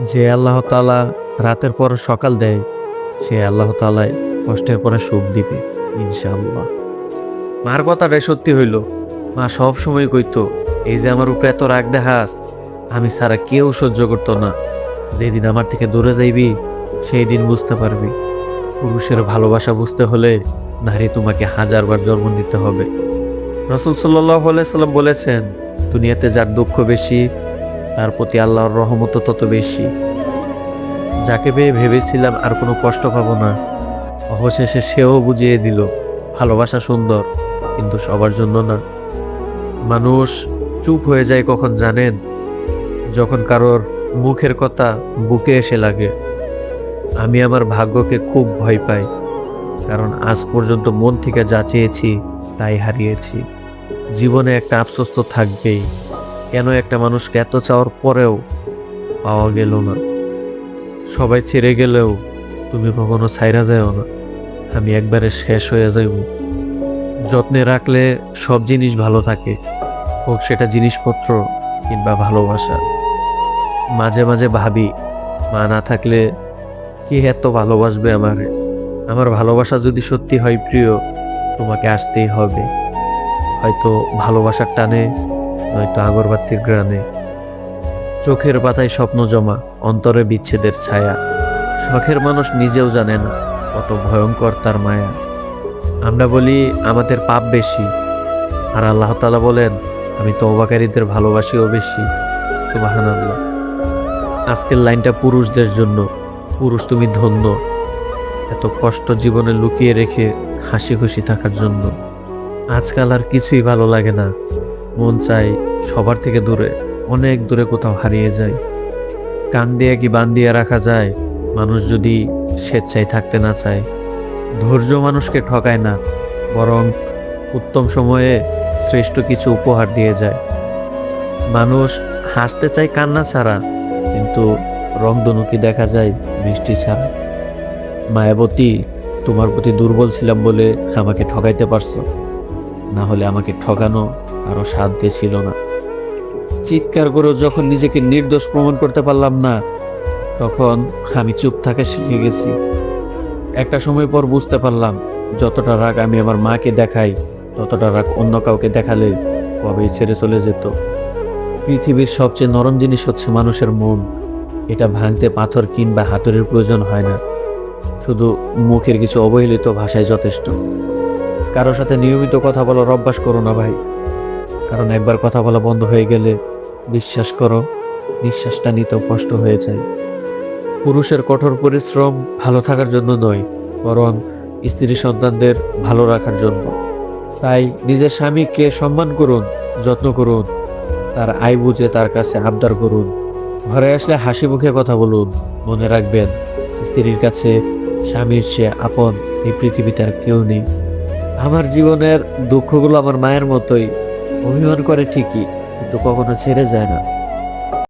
যে আল্লাহ তালা রাতের পর সকাল দেয়, সে আল্লাহ তালায় কষ্টের পরে সুখ দিবে, ইনশাআল্লাহ। মার কথাটাই সত্যি হইল, মা সব সময় কইতো, এই যে আমার উপরে এত রাগ দেখাস, আমি ছাড়া কেউ সহ্য করতো না। যেদিন আমার থেকে দূরে যাইবি সেই দিন বুঝতে পারবি। পুরুষের ভালোবাসা বুঝতে হলে নারী তোমাকে হাজারবার জন্ম নিতে হবে। রসুল সাল্লাহ সাল্লাম বলেছেন, দুনিয়াতে যার দুঃখ বেশি তার প্রতি আল্লাহর রহমত তত বেশি। যাকে পেয়ে ভেবেছিলাম আর কোনো কষ্ট পাবো না, অবশেষে সেও বুঝিয়ে দিল, ভালোবাসা সুন্দর, কিন্তু সবার জন্য না। মানুষ চুপ হয়ে যায় কখন জানেন? যখন কারোর মুখের কথা বুকে এসে লাগে। আমি আমার ভাগ্যকে খুব ভয় পাই, কারণ আজ পর্যন্ত মন থেকে যা চেয়েছি তাই হারিয়েছি। জীবনে একটা আফসোস তো থাকবেই। কেন একটা মানুষকে এত চাওয়ার পরেও পাওয়া গেল না? সবাই ছেড়ে গেলেও তুমি কখনো ছাইরা যাও না। আমি একবারে শেষ হয়ে যাইব। যত্নে রাখলে সব জিনিস ভালো থাকে। হোক সেটা জিনিসপত্র কিংবা ভালোবাসা। মাঝে মাঝে ভাবি, মা না থাকলে কে এত ভালোবাসবে আমারে? আমার ভালোবাসা যদি সত্যি হয় প্রিয়, তোমাকে আসতেই হবে। হয়তো ভালোবাসার টানে নয়তো আগরবাতির গ্রানে চোখের পাতায় স্বপ্ন জমা, অন্তরে বিচ্ছেদের ছায়া। শখের মানুষ নিজেও জানে না, কত ভয়ঙ্কর তার মায়া। আমরা বলি, আমাদের পাপ বেশি। আর আল্লাহ তালা বলেন, আমি তৌবাকারীদের ভালোবাসিও বেশি। সুবাহান আল্লাহ আজকের লাইনটা পুরুষদের জন্য। পুরুষ তুমি ধন্য। এত কষ্ট জীবনে লুকিয়ে রেখে হাসি খুশি থাকার জন্য। আজকাল আর কিছুই ভালো লাগে না। মন চাই সবার থেকে দূরে, অনেক দূরে কোথাও হারিয়ে যায় কান দিয়ে কি বান দিয়ে রাখা যায়? মানুষ যদি স্বেচ্ছায় থাকতে না চায়। ধৈর্য মানুষকে ঠকায় না, বরং উত্তম সময়ে শ্রেষ্ঠ কিছু উপহার দিয়ে যায়। মানুষ হাসতে চায় কান্না ছাড়া, কিন্তু রংধনুকি দেখা যায় বৃষ্টি ছাড়া। মায়াবতী, তোমার প্রতি দুর্বল ছিলাম বলে আমাকে ঠকাইতে পারছ। না হলে আমাকে ঠকানো আরও সাধ্য ছিল না। চিৎকার করেও যখন নিজেকে নির্দোষ প্রমাণ করতে পারলাম না, তখন আমি চুপ থাকা শিখে গেছি। একটা সময় পর বুঝতে পারলাম, যতটা রাগ আমি আমার মাকে দেখাই, ততটা রাগ অন্য কাউকে দেখালে কবেই ছেড়ে চলে যেত। পৃথিবীর সবচেয়ে নরম জিনিস হচ্ছে মানুষের মন। এটা ভাঙতে পাথর কিংবা হাতুড়ির প্রয়োজন হয় না। শুধু মুখের কিছু অবহেলিত ভাষায় যথেষ্ট। কারোর সাথে নিয়মিত কথা বলার অভ্যাস করো না ভাই। কারণ একবার কথা বলা বন্ধ হয়ে গেলে বিশ্বাস করো, নিঃশ্বাসটা নিতেও কষ্ট হয়ে যায়। পুরুষের কঠোর পরিশ্রম ভালো থাকার জন্য নয়, বরং স্ত্রী সন্তানদের ভালো রাখার জন্য। তাই নিজের স্বামীকে সম্মান করুন, যত্ন করুন, তার আয় বুঝে তার কাছে আবদার করুন। ঘরে আসলে হাসি মুখে কথা বলুন, মনে রাখবেন, স্ত্রীর কাছে স্বামীর সে আপন এই পৃথিবীতে আর কেউ নেই। আমার জীবনের দুঃখগুলো আমার মায়ের মতোই অভিমান করে ঠিকই কিন্তু কখনো ছেড়ে যায় না।